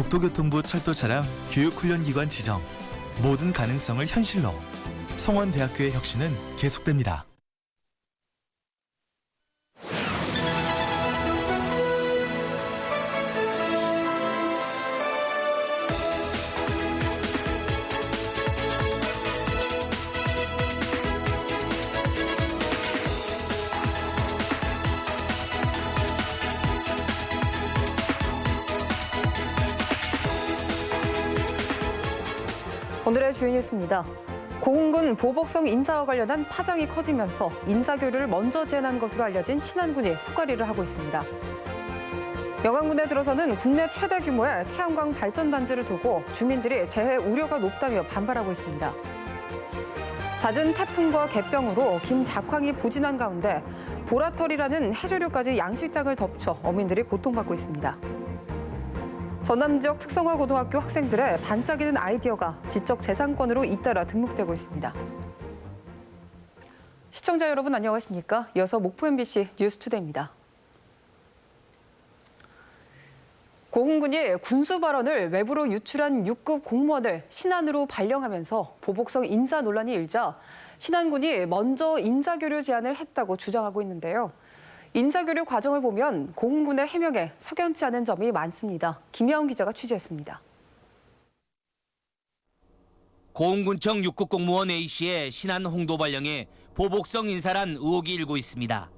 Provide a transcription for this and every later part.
국토교통부 철도 차량 교육훈련기관 지정. 모든 가능성을 현실로. 성원대학교의 혁신은 계속됩니다. 주인 뉴스입니다. 고흥군 보복성 인사와 관련한 파장이 커지면서 인사교류를 먼저 제안한 것으로 알려진 신안군이 속가리를 하고 있습니다. 영암군에 들어서는 국내 최대 규모의 태양광 발전단지를 두고 주민들이 재해 우려가 높다며 반발하고 있습니다. 잦은 태풍과 개병으로 김작황이 부진한 가운데 보라털이라는 해조류까지 양식장을 덮쳐 어민들이 고통받고 있습니다. 전남 지역 특성화 고등학교 학생들의 반짝이는 아이디어가 지적 재산권으로 잇따라 등록되고 있습니다. 시청자 여러분 안녕하십니까? 이어서 목포 MBC 뉴스투데이입니다. 고흥군이 군수 발언을 외부로 유출한 6급 공무원을 신안으로 발령하면서 보복성 인사 논란이 일자 신안군이 먼저 인사교류 제안을 했다고 주장하고 있는데요. 인사교류 과정을 보면 고흥군의 해명에 석연치 않은 점이 많습니다. 김야원 기자가 취재했습니다. 고흥군청 6급 공무원 A씨의 신안 홍도 발령에 보복성 인사란 의혹이 일고 있습니다.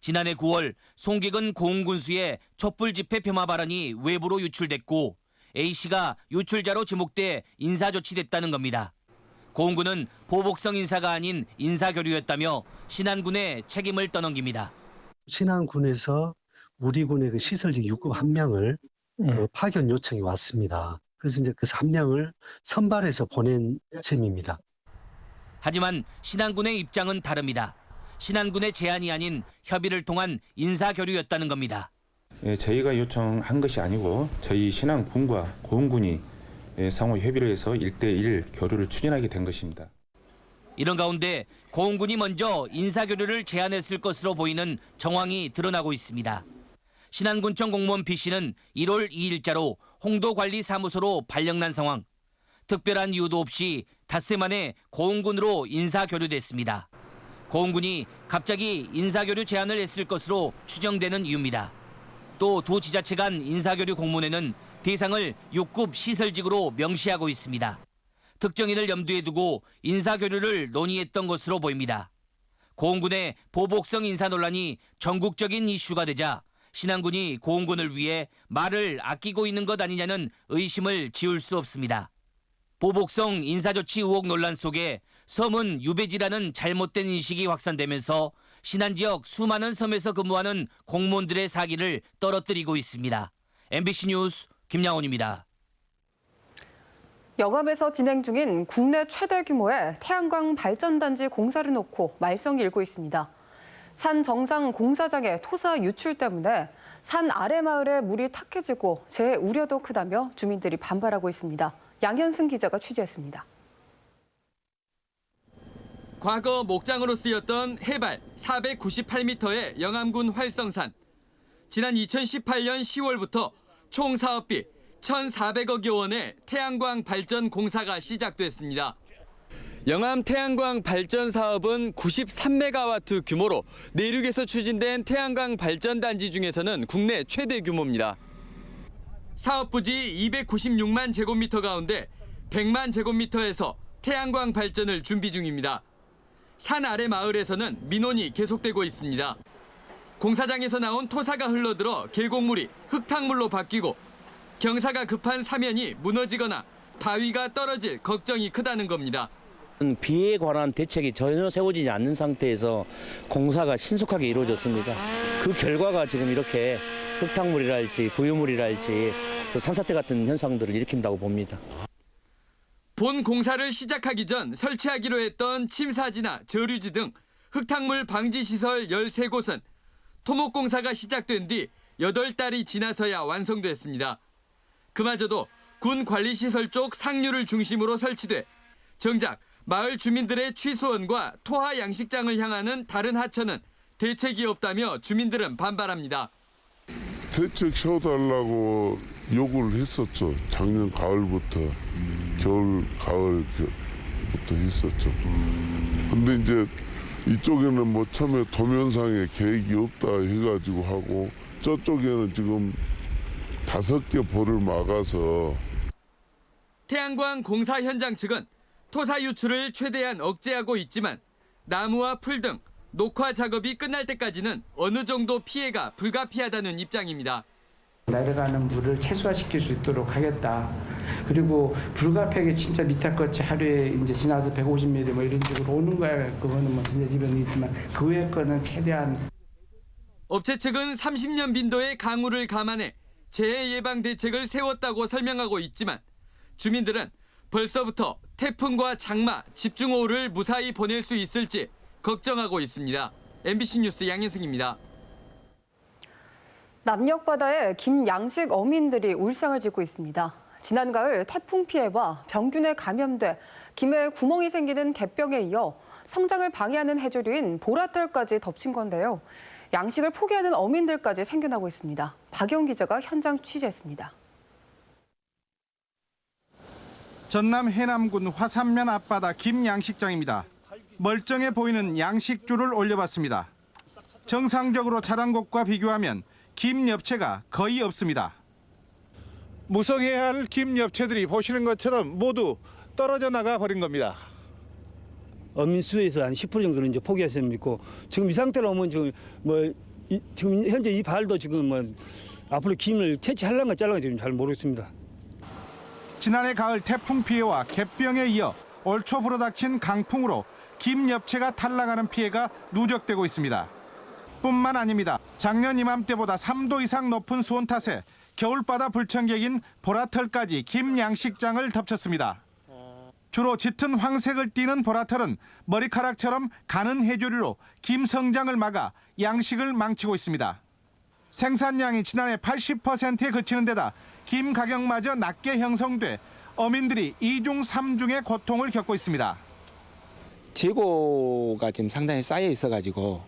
지난해 9월 송기근 고흥군수의 촛불 집회 폄하 발언이 외부로 유출됐고 A씨가 유출자로 지목돼 인사 조치됐다는 겁니다. 고흥군은 보복성 인사가 아닌 인사교류였다며 신안군에 책임을 떠넘깁니다. 신안군에서 우리 군의 그 시설직 6급 한 명을 그 파견 요청이 왔습니다. 그래서 이제 그한 명을 선발해서 보낸 셈입니다. 하지만 신안군의 입장은 다릅니다. 신안군의 제안이 아닌 협의를 통한 인사 교류였다는 겁니다. 예, 저희가 요청한 것이 아니고 저희 신안군과 고흥군이 예, 상호 협의를 해서 1대1 교류를 추진하게 된 것입니다. 이런 가운데 고흥군이 먼저 인사교류를 제안했을 것으로 보이는 정황이 드러나고 있습니다. 신안군청 공무원 B씨는 1월 2일자로 홍도관리사무소로 발령난 상황. 특별한 이유도 없이 닷새 만에 고흥군으로 인사교류됐습니다. 고흥군이 갑자기 인사교류 제안을 했을 것으로 추정되는 이유입니다. 또 두 지자체 간 인사교류 공문에는 대상을 6급 시설직으로 명시하고 있습니다. 특정인을 염두에 두고 인사교류를 논의했던 것으로 보입니다. 고흥군의 보복성 인사 논란이 전국적인 이슈가 되자 신안군이 고흥군을 위해 말을 아끼고 있는 것 아니냐는 의심을 지울 수 없습니다. 보복성 인사조치 의혹 논란 속에 섬은 유배지라는 잘못된 인식이 확산되면서 신안 지역 수많은 섬에서 근무하는 공무원들의 사기를 떨어뜨리고 있습니다. MBC 뉴스 김양원입니다. 영암에서 진행 중인 국내 최대 규모의 태양광 발전단지 공사를 놓고 말썽이 일고 있습니다. 산 정상 공사장의 토사 유출 때문에 산 아래 마을에 물이 탁해지고 재해 우려도 크다며 주민들이 반발하고 있습니다. 양현승 기자가 취재했습니다. 과거 목장으로 쓰였던 해발 498m의 영암군 활성산. 지난 2018년 10월부터 총 사업비 1,400억여 원의 태양광 발전 공사가 시작됐습니다. 영암 태양광 발전 사업은 93메가와트 규모로 내륙에서 추진된 태양광 발전 단지 중에서는 국내 최대 규모입니다. 사업 부지 296만 제곱미터 가운데 100만 제곱미터에서 태양광 발전을 준비 중입니다. 산 아래 마을에서는 민원이 계속되고 있습니다. 공사장에서 나온 토사가 흘러들어 계곡물이 흙탕물로 바뀌고 경사가 급한 사면이 무너지거나 바위가 떨어질 걱정이 크다는 겁니다. 비에 관한 대책이 전혀 세워지지 않는 상태에서 공사가 신속하게 이루어졌습니다. 그 결과가 지금 이렇게 흙탕물이랄지 부유물이랄지 또 산사태 같은 현상들을 일으킨다고 봅니다. 본 공사를 시작하기 전 설치하기로 했던 침사지나 저류지 등 흙탕물 방지 시설 13곳은 토목 공사가 시작된 뒤 8달이 지나서야 완성됐습니다. 그마저도 군 관리 시설 쪽 상류를 중심으로 설치돼 정작 마을 주민들의 취수원과 토하 양식장을 향하는 다른 하천은 대책이 없다며 주민들은 반발합니다. 대책 세워달라고 요구를 했었죠. 작년 가을부터 겨울 가을부터 했었죠. 근데 이제 이쪽에는 뭐 처음에 도면상에 계획이 없다 해가지고 하고 저쪽에는 지금 다섯 개 볼을 막아서 태양광 공사 현장 측은 토사 유출을 최대한 억제하고 있지만 나무와 풀 등 녹화 작업이 끝날 때까지는 어느 정도 피해가 불가피하다는 입장입니다. 내려가는 물을 최소화시킬 수 있도록 하겠다. 그리고 불가피하게 진짜 밑에 것이 하루에 이제 지나서 150mm 뭐 이런 식으로 오는 거야. 그거는 뭐 전자 지변이 있지만 그 외의 거는 최대한 업체 측은 30년 빈도의 강우를 감안해 재해 예방 대책을 세웠다고 설명하고 있지만 주민들은 벌써부터 태풍과 장마, 집중호우를 무사히 보낼 수 있을지 걱정하고 있습니다. MBC 뉴스 양현승입니다. 남녘 바다에 김양식 어민들이 울상을 짓고 있습니다. 지난 가을 태풍 피해와 병균에 감염돼 김에 구멍이 생기는 갯병에 이어 성장을 방해하는 해조류인 보라털까지 덮친 건데요. 양식을 포기하는 어민들까지 생겨나고 있습니다. 박영 기자가 현장 취재했습니다. 전남 해남군 화산면 앞바다 김양식장입니다. 멀쩡해 보이는 양식줄을 올려봤습니다. 정상적으로 자란 곳과 비교하면 김 엽채가 거의 없습니다. 무성해야 할 김 엽채들이 보시는 것처럼 모두 떨어져 나가 버린 겁니다. 어민수에서 한 10% 정도는 이제 포기했으면 믿고 지금 이 상태로 오면 지금 뭐 이, 지금 현재 이 발도 지금 뭐 앞으로 김을 채취할랑가 잘랑가 지금 잘 모르겠습니다. 지난해 가을 태풍 피해와 갯병에 이어 올 초 불어닥친 강풍으로 김 엽채가 탈락하는 피해가 누적되고 있습니다. 뿐만 아닙니다. 작년 이맘때보다 3도 이상 높은 수온 탓에 겨울바다 불청객인 보라털까지 김 양식장을 덮쳤습니다. 주로 짙은 황색을 띠는 보라털은 머리카락처럼 가는 해조류로 김 성장을 막아 양식을 망치고 있습니다. 생산량이 지난해 80%에 그치는 데다 김 가격마저 낮게 형성돼 어민들이 이중삼중의 고통을 겪고 있습니다. 재고가 지금 상당히 쌓여 있어가지고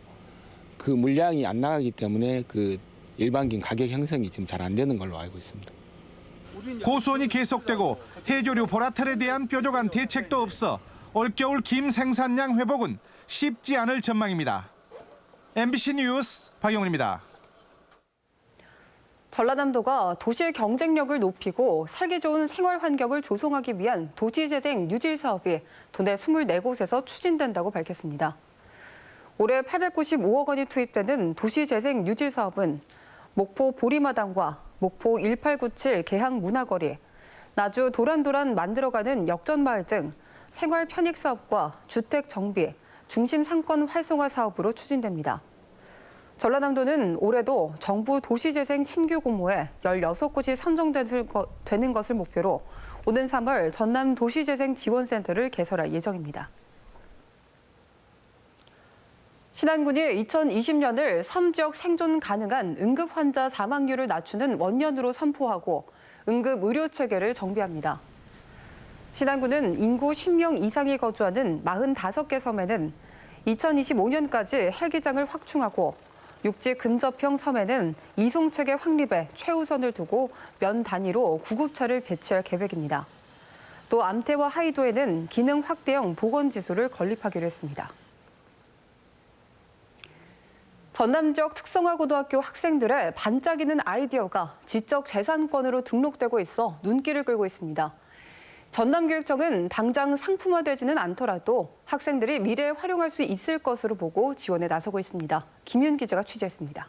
그 물량이 안 나가기 때문에 그 일반적인 가격 형성이 지금 잘 안 되는 걸로 알고 있습니다. 고수원이 계속되고 해조류 보라털에 대한 뾰족한 대책도 없어 올겨울 김 생산량 회복은 쉽지 않을 전망입니다. MBC 뉴스 박영훈입니다. 전라남도가 도시의 경쟁력을 높이고 살기 좋은 생활 환경을 조성하기 위한 도시재생 뉴질 사업이 도내 24곳에서 추진된다고 밝혔습니다. 올해 895억 원이 투입되는 도시재생 뉴질 사업은 목포 보리마당과 목포 1897 개항 문화거리, 나주 도란도란 만들어가는 역전마을 등 생활 편익 사업과 주택 정비, 중심 상권 활성화 사업으로 추진됩니다. 전라남도는 올해도 정부 도시재생 신규 공모에 16곳이 선정되는 것을 목표로 오는 3월 전남 도시재생 지원센터를 개설할 예정입니다. 신안군이 2020년을 섬지역 생존 가능한 응급 환자 사망률을 낮추는 원년으로 선포하고 응급 의료 체계를 정비합니다. 신안군은 인구 10명 이상이 거주하는 45개 섬에는 2025년까지 헬기장을 확충하고 육지 근접형 섬에는 이송체계 확립에 최우선을 두고 면 단위로 구급차를 배치할 계획입니다. 또 암태와 하이도에는 기능 확대형 보건지수를 건립하기로 했습니다. 전남 지역 특성화 고등학교 학생들의 반짝이는 아이디어가 지적 재산권으로 등록되고 있어 눈길을 끌고 있습니다. 전남교육청은 당장 상품화되지는 않더라도 학생들이 미래에 활용할 수 있을 것으로 보고 지원에 나서고 있습니다. 김윤 기자가 취재했습니다.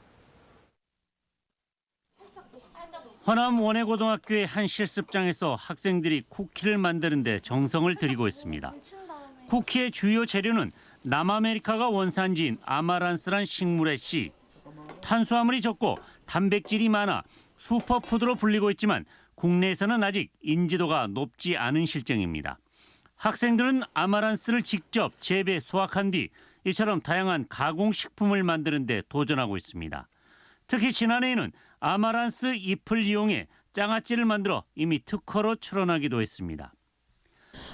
허남 원해고등학교의 한 실습장에서 학생들이 쿠키를 만드는 데 정성을 들이고 있습니다. 쿠키의 주요 재료는 남아메리카가 원산지인 아마란스란 식물의 씨. 탄수화물이 적고 단백질이 많아 슈퍼푸드로 불리고 있지만 국내에서는 아직 인지도가 높지 않은 실정입니다. 학생들은 아마란스를 직접 재배 수확한 뒤 이처럼 다양한 가공식품을 만드는 데 도전하고 있습니다. 특히 지난해에는 아마란스 잎을 이용해 장아찌를 만들어 이미 특허로 출원하기도 했습니다.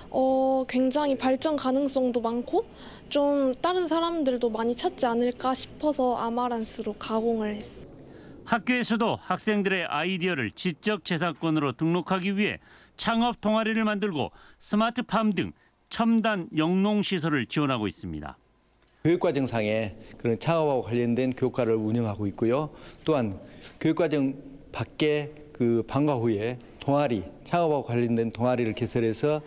어, 굉장히 발전 가능성도 많고 좀 다른 사람들도 많이 찾지 않을까 싶어서 아마란스로 가공을 했어요. 학교에서도 학생들의 아이디어를 지적 재산권으로 등록하기 위해 창업 동아리를 만들고 스마트팜 등 첨단 영농 시설을 지원하고 있습니다. 교육과정상에 그런 창업하고 관련된 교육과를 운영하고 있고요. 또한 교육과정 밖에 그 방과 후에 동아리, 창업하고 관련된 동아리를 개설해서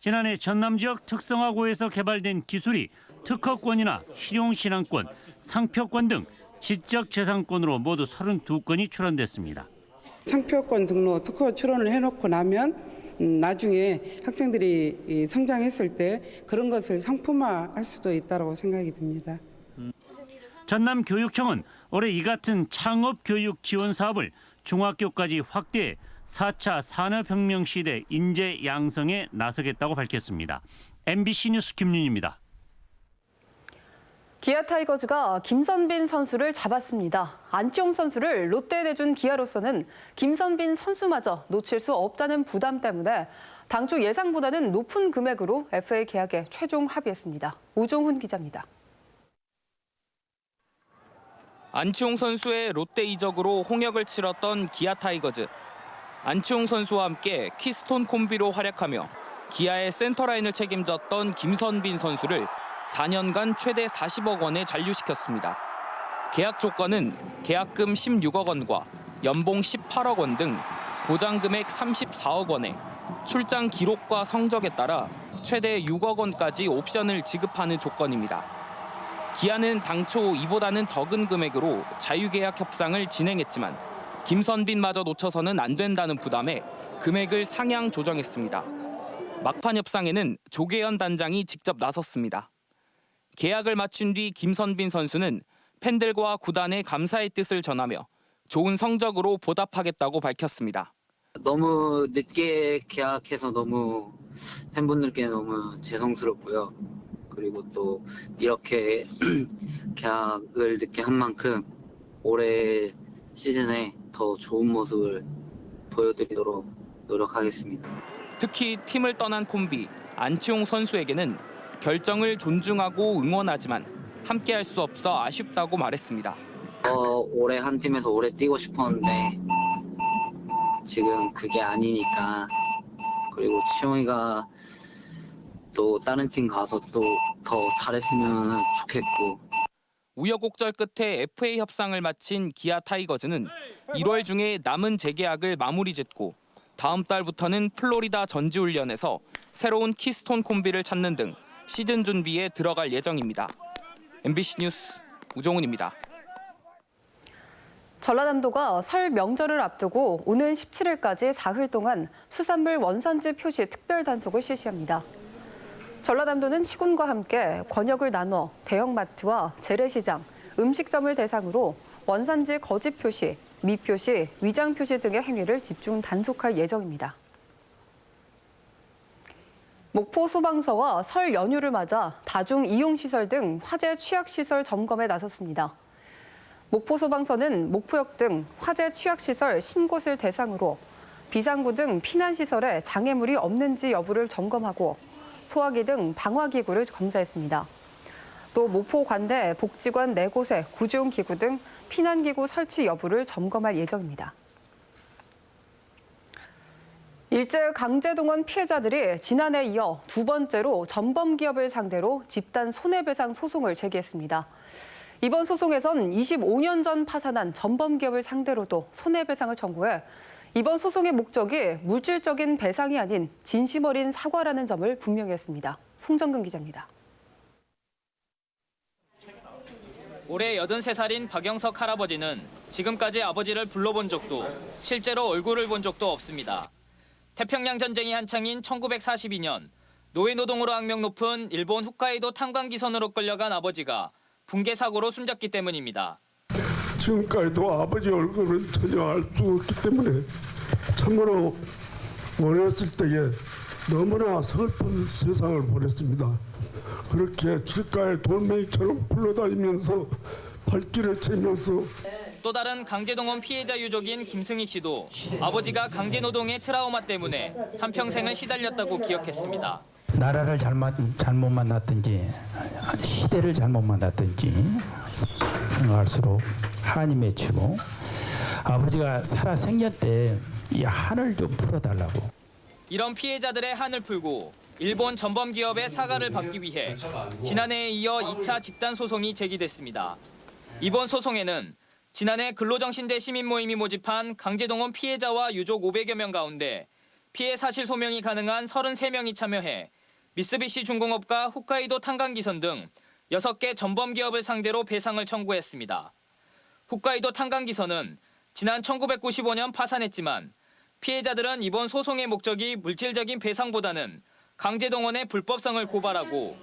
지난해 전남 지역 특성화고에서 개발된 기술이 특허권이나 실용신앙권, 상표권 등 지적재산권으로 모두 32건이 출원됐습니다. 상표권 등록 특허 출원을 해놓고 나면 음, 나중에 학생들이 이 성장했을 때 그런 것을 상품화할 수도 있다고 생각이 듭니다. 전남교육청은 올해 이 같은 창업교육 지원 사업을 중학교까지 확대해 4차 산업혁명 시대 인재 양성에 나서겠다고 밝혔습니다. MBC 뉴스 김윤입니다. 기아 타이거즈가 김선빈 선수를 잡았습니다. 안치홍 선수를 롯데에 내준 기아로서는 김선빈 선수마저 놓칠 수 없다는 부담 때문에 당초 예상보다는 높은 금액으로 FA 계약에 최종 합의했습니다. 우종훈 기자입니다. 안치홍 선수의 롯데 이적으로 홍역을 치렀던 기아 타이거즈. 안치홍 선수와 함께 키스톤 콤비로 활약하며 기아의 센터라인을 책임졌던 김선빈 선수를 4년간 최대 40억 원에 잔류시켰습니다. 계약 조건은 계약금 16억 원과 연봉 18억 원 등 보장 금액 34억 원에 출장 기록과 성적에 따라 최대 6억 원까지 옵션을 지급하는 조건입니다. 기아는 당초 이보다는 적은 금액으로 자유계약 협상을 진행했지만 김선빈마저 놓쳐서는 안 된다는 부담에 금액을 상향 조정했습니다. 막판 협상에는 조계현 단장이 직접 나섰습니다. 계약을 마친 뒤 김선빈 선수는 팬들과 구단에 감사의 뜻을 전하며 좋은 성적으로 보답하겠다고 밝혔습니다. 너무 늦게 계약해서 너무 팬분들께 너무 죄송스럽고요. 그리고 또 이렇게 계약을 늦게 한 만큼 올해 시즌에 더 좋은 모습을 보여드리도록 노력하겠습니다. 특히 팀을 떠난 콤비 안치홍 선수에게는 결정을 존중하고 응원하지만 함께할 수 없어 아쉽다고 말했습니다. 어, 올해 한 팀에서 오래 뛰고 싶었는데 지금 그게 아니니까 그리고 치용이가 또 다른 팀 가서 또 더 잘했으면 좋겠고 우여곡절 끝에 FA 협상을 마친 기아 타이거즈는 1월 중에 남은 재계약을 마무리 짓고 다음 달부터는 플로리다 전지훈련에서 새로운 키스톤 콤비를 찾는 등 시즌 준비에 들어갈 예정입니다. MBC 뉴스 우종훈입니다. 전라남도가 설 명절을 앞두고 오는 17일까지 사흘 동안 수산물 원산지 표시 특별 단속을 실시합니다. 전라남도는 시군과 함께 권역을 나눠 대형마트와 재래시장, 음식점을 대상으로 원산지 거짓 표시, 미표시, 위장 표시 등의 행위를 집중 단속할 예정입니다. 목포 소방서와 설 연휴를 맞아 다중 이용 시설 등 화재 취약 시설 점검에 나섰습니다. 목포 소방서는 목포역 등 화재 취약 시설 신곳을 대상으로 비상구 등 피난 시설에 장애물이 없는지 여부를 점검하고 소화기 등 방화기구를 검사했습니다. 또 목포 관내 복지관 4곳에 구조용기구 등 피난기구 설치 여부를 점검할 예정입니다. 일제 강제동원 피해자들이 지난해 이어 두 번째로 전범 기업을 상대로 집단 손해배상 소송을 제기했습니다. 이번 소송에선 25년 전 파산한 전범 기업을 상대로도 손해배상을 청구해 이번 소송의 목적이 물질적인 배상이 아닌 진심 어린 사과라는 점을 분명히 했습니다. 송정근 기자입니다. 올해 83살인 박영석 할아버지는 지금까지 아버지를 불러본 적도 실제로 얼굴을 본 적도 없습니다. 태평양 전쟁이 한창인 1942년 노예 노동으로 악명 높은 일본 홋카이도 탄광기선으로 끌려간 아버지가 붕괴 사고로 숨졌기 때문입니다. 지금까지도 아버지 얼굴을 전혀 알 수 없기 때문에 참으로 어렸을 때에 너무나 슬픈 세상을 보냈습니다. 그렇게 길가에 돌멩이처럼 굴러다니면서 발길을 채면서 또 다른 강제동원 피해자 유족인 김승희 씨도 아버지가 강제노동의 트라우마 때문에 한평생을 시달렸다고 기억했습니다. 나라를 잘못, 잘못 만났든지 시대를 잘못 만났든지 생각할수록 한이 맺히고 아버지가 살아 때이 한을 좀 풀어달라고. 이런 피해자들의 한을 풀고 일본 전범 기업의 사과를 받기 위해 지난해에 이어 2차 집단 소송이 제기됐습니다. 이번 소송에는 지난해 근로정신대 시민 모임이 모집한 강제동원 피해자와 유족 500여 명 가운데 피해 사실 소명이 가능한 33명이 참여해 미쓰비시 중공업과 홋카이도 탄광기선 등 6개 전범 기업을 상대로 배상을 청구했습니다. 홋카이도 탄광기선은 지난 1995년 파산했지만 피해자들은 이번 소송의 목적이 물질적인 배상보다는 강제동원의 불법성을 고발하고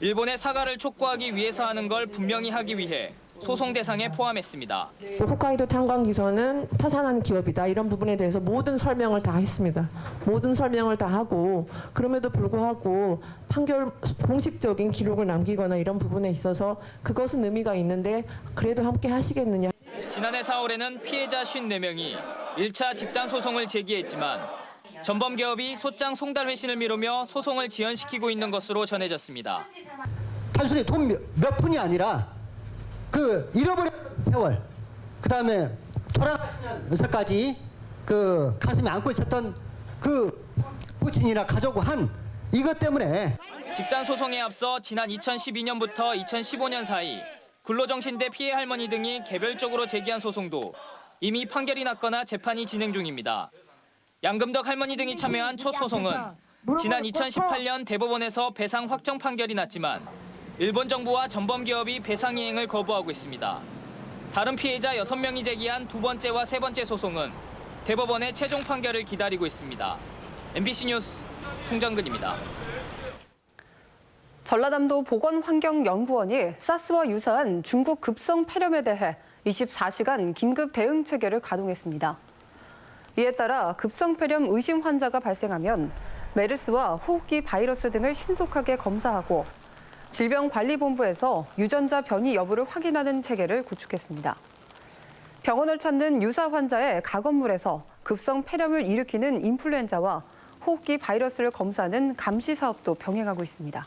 일본의 사과를 촉구하기 위해서 하는 걸 분명히 하기 위해 소송 대상에 포함했습니다. 홋카이도 탄광기선은 파산한 기업이다 이런 부분에 대해서 모든 설명을 다 했습니다. 모든 설명을 다 하고 그럼에도 불구하고 판결 공식적인 기록을 남기거나 이런 부분에 있어서 그것은 의미가 있는데 그래도 함께 하시겠느냐. 지난해 4월에는 피해자 54명이 1차 집단 소송을 제기했지만 전범 기업이 소장 송달 회신을 미루며 소송을 지연시키고 있는 것으로 전해졌습니다. 단순히 돈 몇 푼이 아니라 그 잃어버린 세월 그 다음에 돌아가시면서까지 그 가슴에 안고 있었던 그 부친이나 가족 한 이것 때문에 집단 소송에 앞서 지난 2012년부터 2015년 사이 근로정신대 피해 할머니 등이 개별적으로 제기한 소송도 이미 판결이 났거나 재판이 진행 중입니다. 양금덕 할머니 등이 참여한 첫 소송은 지난 2018년 대법원에서 배상 확정 판결이 났지만 일본 정부와 전범 기업이 배상 이행을 거부하고 있습니다. 다른 피해자 6명이 제기한 두 번째와 세 번째 소송은 대법원의 최종 판결을 기다리고 있습니다. MBC 뉴스 송정근입니다. 전라남도 보건환경연구원이 사스와 유사한 중국 급성 폐렴에 대해 24시간 긴급 대응 체계를 가동했습니다. 이에 따라 급성 폐렴 의심 환자가 발생하면 메르스와 호흡기 바이러스 등을 신속하게 검사하고 질병관리본부에서 유전자 변이 여부를 확인하는 체계를 구축했습니다. 병원을 찾는 유사 환자의 가건물에서 급성 폐렴을 일으키는 인플루엔자와 호흡기 바이러스를 검사하는 감시 사업도 병행하고 있습니다.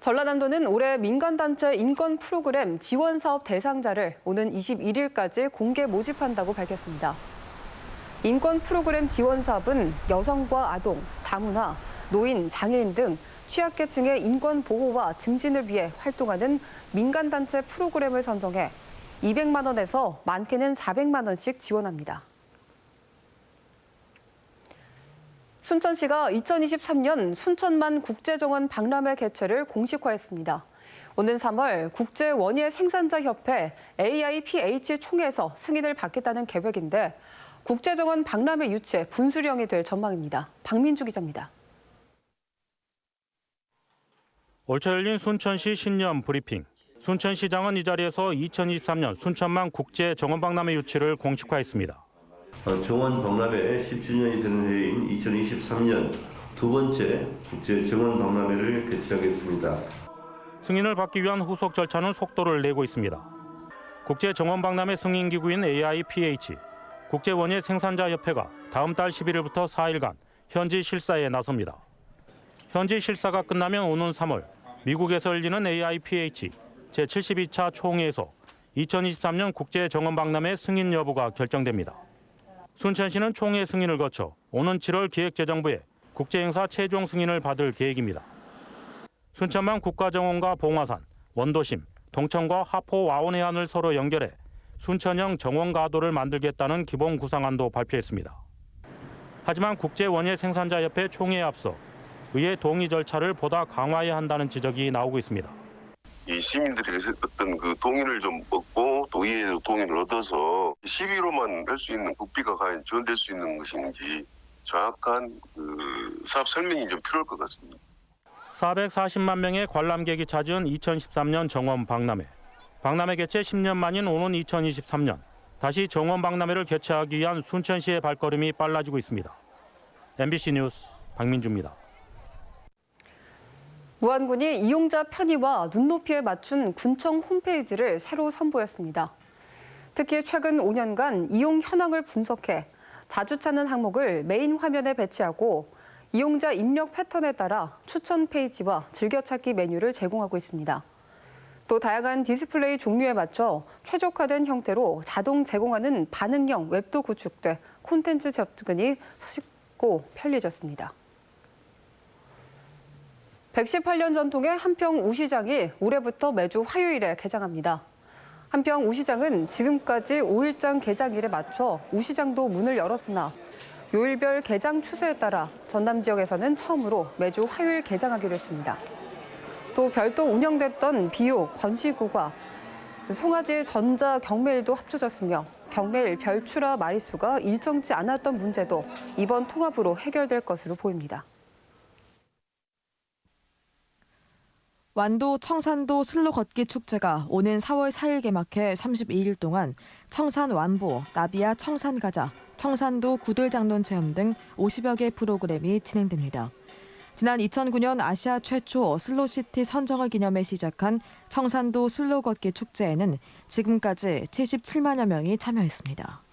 전라남도는 올해 민간단체 인권 프로그램 지원 사업 대상자를 오는 21일까지 공개 모집한다고 밝혔습니다. 인권 프로그램 지원 사업은 여성과 아동, 다문화, 노인, 장애인 등 취약계층의 인권 보호와 증진을 위해 활동하는 민간단체 프로그램을 선정해 200만 원에서 많게는 400만 원씩 지원합니다. 순천시가 2023년 순천만 국제정원 박람회 개최를 공식화했습니다. 오는 3월 국제 원예 생산자 협회 AIPH 총회에서 승인을 받겠다는 계획인데 국제정원 박람회 유치 분수령이 될 전망입니다. 박민주 기자입니다. 올초 열린 순천시 신년 브리핑. 순천시장은 이 자리에서 2023년 순천만 국제 정원 박람회 유치를 공식화했습니다. 정원 박람회 10주년이 되는 해인 2023년 두 번째 국제 정원 박람회를 개최하겠습니다. 승인을 받기 위한 후속 절차는 속도를 내고 있습니다. 국제 정원 박람회 승인 기구인 AIPH, 국제 원예 생산자 협회가 다음 달 11일부터 4일간 현지 실사에 나섭니다. 현지 실사가 끝나면 오는 3월 미국에서 열리는 AIPH 제72차 총회에서 2023년 국제 정원 박람회 승인 여부가 결정됩니다. 순천시는 총회 승인을 거쳐 오는 7월 기획재정부에 국제행사 최종 승인을 받을 계획입니다. 순천만 국가정원과 봉화산, 원도심, 동천과 하포 와온해안을 서로 연결해 순천형 정원 가도를 만들겠다는 기본 구상안도 발표했습니다. 하지만 국제원예 생산자협회 총회에 앞서 의회 동의 절차를 보다 강화해야 한다는 지적이 나오고 있습니다. 이 시민들에게 어떤 그 동의를 좀 얻고 도의회 동의를 얻어서 시비로만 할 수 있는 국비가 과연 지원될 수 있는 것인지 정확한 그 사업 설명이 좀 필요할 것 같습니다. 440만 명의 관람객이 찾은 2013년 정원 박람회. 박람회 개최 10년 만인 오는 2023년 다시 정원 박람회를 개최하기 위한 순천시의 발걸음이 빨라지고 있습니다. MBC 뉴스 박민주입니다. 무안군이 이용자 편의와 눈높이에 맞춘 군청 홈페이지를 새로 선보였습니다. 특히 최근 5년간 이용 현황을 분석해 자주 찾는 항목을 메인 화면에 배치하고 이용자 입력 패턴에 따라 추천 페이지와 즐겨찾기 메뉴를 제공하고 있습니다. 또 다양한 디스플레이 종류에 맞춰 최적화된 형태로 자동 제공하는 반응형 웹도 구축돼 콘텐츠 접근이 쉽고 편리해졌습니다. 118년 전통의 한평 우시장이 올해부터 매주 화요일에 개장합니다. 한평 우시장은 지금까지 5일장 개장일에 맞춰 우시장도 문을 열었으나 요일별 개장 추세에 따라 전남 지역에서는 처음으로 매주 화요일 개장하기로 했습니다. 또 별도 운영됐던 비육, 권시구가 송아지 전자 경매일도 합쳐졌으며 경매일 별출하 마리수가 일정치 않았던 문제도 이번 통합으로 해결될 것으로 보입니다. 완도 청산도 슬로 걷기 축제가 오는 4월 4일 개막해 32일 동안 청산 완보, 나비야 청산 가자, 청산도 구들 장론 체험 등 50여 개 프로그램이 진행됩니다. 지난 2009년 아시아 최초 슬로시티 선정을 기념해 시작한 청산도 슬로 걷기 축제에는 지금까지 77만여 명이 참여했습니다.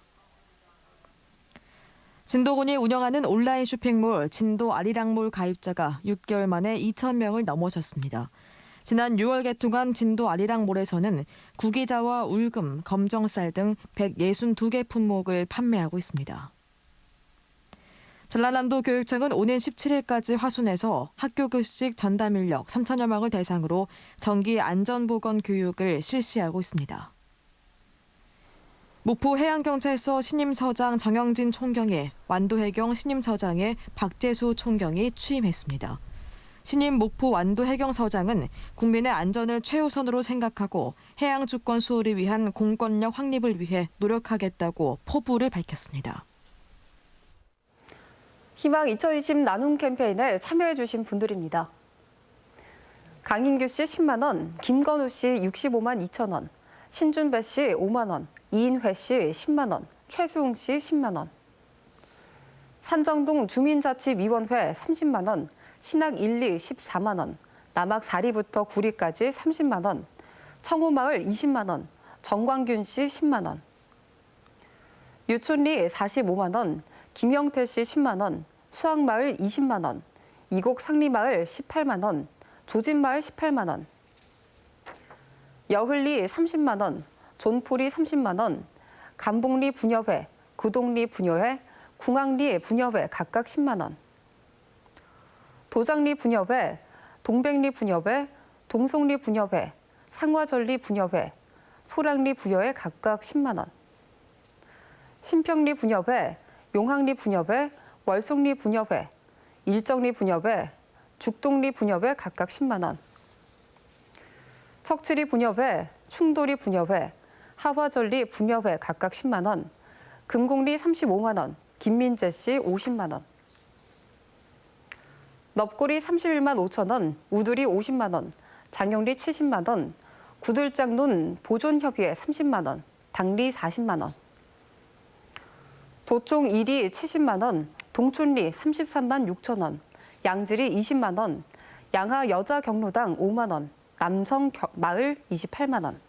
진도군이 운영하는 온라인 쇼핑몰 진도 아리랑몰 가입자가 6개월 만에 2천 명을 넘어섰습니다. 지난 6월 개통한 진도 아리랑몰에서는 구기자와 울금, 검정쌀 등 162개 품목을 판매하고 있습니다. 전라남도 교육청은 오는 17일까지 화순에서 학교 급식 전담 인력 3천여 명을 대상으로 정기 안전보건 교육을 실시하고 있습니다. 목포 해양경찰서 신임서장 정영진 총경에 완도해경 신임서장의 박재수 총경이 취임했습니다. 신임 목포 완도해경서장은 국민의 안전을 최우선으로 생각하고 해양 주권 수호를 위한 공권력 확립을 위해 노력하겠다고 포부를 밝혔습니다. 희망 2020 나눔 캠페인에 참여해 주신 분들입니다. 강인규 씨 10만 원, 김건우 씨 65만 2천 원, 신준배 씨 5만 원, 이인회 씨 10만 원, 최수웅 씨 10만 원. 산정동 주민자치위원회 30만 원, 신학 1, 2 14만 원, 남학 4리부터 9리까지 30만 원, 청호마을 20만 원, 정광균 씨 10만 원. 유촌리 45만 원, 김영태 씨 10만 원, 수학마을 20만 원, 이곡 상리마을 18만 원, 조진마을 18만 원. 여흘리 30만 원, 존포리 30만 원, 감봉리 분여회, 구동리 분여회, 궁항리 분여회 각각 10만 원. 도장리 분여회, 동백리 분여회, 동송리 분여회, 상화절리 분여회, 소량리 분여회 각각 10만 원. 신평리 분여회, 용항리 분여회, 월송리 분여회, 일정리 분여회, 죽동리 분여회 각각 10만 원. 척칠리 분여회, 충도리 분여회, 하화절리 분여회 각각 10만 원, 금곡리 35만 원, 김민재 씨 50만 원. 넙골이 31만 5천 원, 우두리 50만 원, 장영리 70만 원, 구들장논 보존협의회 30만 원, 당리 40만 원. 도총 1위 70만 원, 동촌리 33만 6천 원, 양질이 20만 원, 양하 여자 경로당 5만 원, 남성 겨- 마을 28만 원.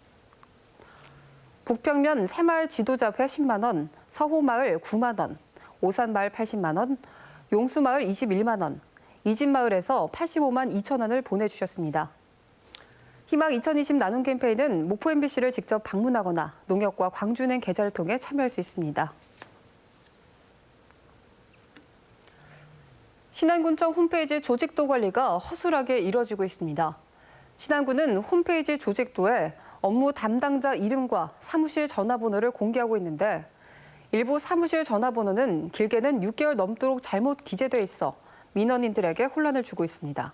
북평면 새마을 지도자회 10만 원, 서호마을 9만 원, 오산마을 80만 원, 용수마을 21만 원, 이진마을에서 85만 2천 원을 보내주셨습니다. 희망 2020 나눔 캠페인은 목포 MBC를 직접 방문하거나 농협과 광주은행 계좌를 통해 참여할 수 있습니다. 신안군청 홈페이지 조직도 관리가 허술하게 이뤄지고 있습니다. 신안군은 홈페이지 조직도에 업무 담당자 이름과 사무실 전화번호를 공개하고 있는데 일부 사무실 전화번호는 길게는 6개월 넘도록 잘못 기재돼 있어 민원인들에게 혼란을 주고 있습니다.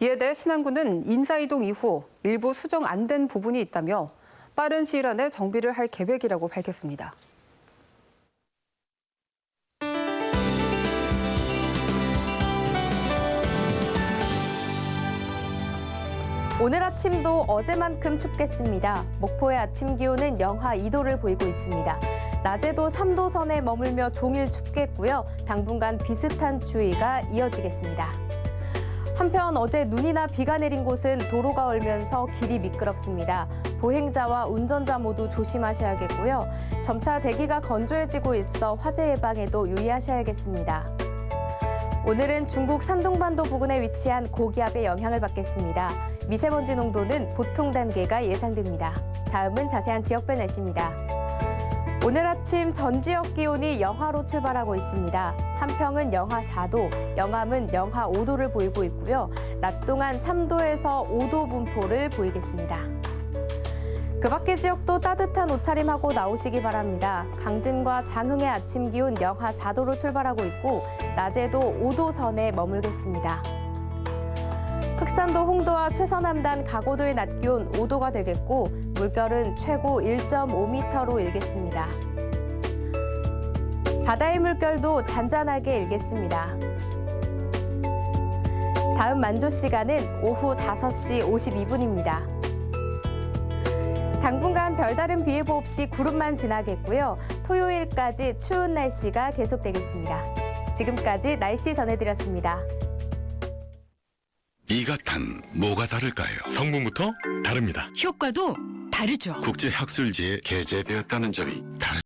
이에 대해 신안군은 인사이동 이후 일부 수정 안 된 부분이 있다며 빠른 시일 안에 정비를 할 계획이라고 밝혔습니다. 오늘 아침도 어제만큼 춥겠습니다. 목포의 아침 기온은 영하 2도를 보이고 있습니다. 낮에도 3도 선에 머물며 종일 춥겠고요. 당분간 비슷한 추위가 이어지겠습니다. 한편 어제 눈이나 비가 내린 곳은 도로가 얼면서 길이 미끄럽습니다. 보행자와 운전자 모두 조심하셔야겠고요. 점차 대기가 건조해지고 있어 화재 예방에도 유의하셔야겠습니다. 오늘은 중국 산동반도 부근에 위치한 고기압의 영향을 받겠습니다. 미세먼지 농도는 보통 단계가 예상됩니다. 다음은 자세한 지역별 날씨입니다. 오늘 아침 전 지역 기온이 영하로 출발하고 있습니다. 한평은 영하 4도, 영암은 영하 5도를 보이고 있고요. 낮 동안 3도에서 5도 분포를 보이겠습니다. 그 밖의 지역도 따뜻한 옷차림하고 나오시기 바랍니다. 강진과 장흥의 아침 기온 영하 4도로 출발하고 있고 낮에도 5도 선에 머물겠습니다. 흑산도 홍도와 최서남단 가고도의 낮 기온 5도가 되겠고 물결은 최고 1.5m로 일겠습니다. 바다의 물결도 잔잔하게 일겠습니다. 다음 만조 시간은 오후 5시 52분입니다. 당분간 별다른 비 예보 없이 구름만 지나겠고요. 토요일까지 추운 날씨가 계속되겠습니다. 지금까지 날씨 전해드렸습니다. 이가탄 뭐가 다를까요? 성분부터 다릅니다. 효과도 다르죠. 국제학술지에 게재되었다는 점이 다르.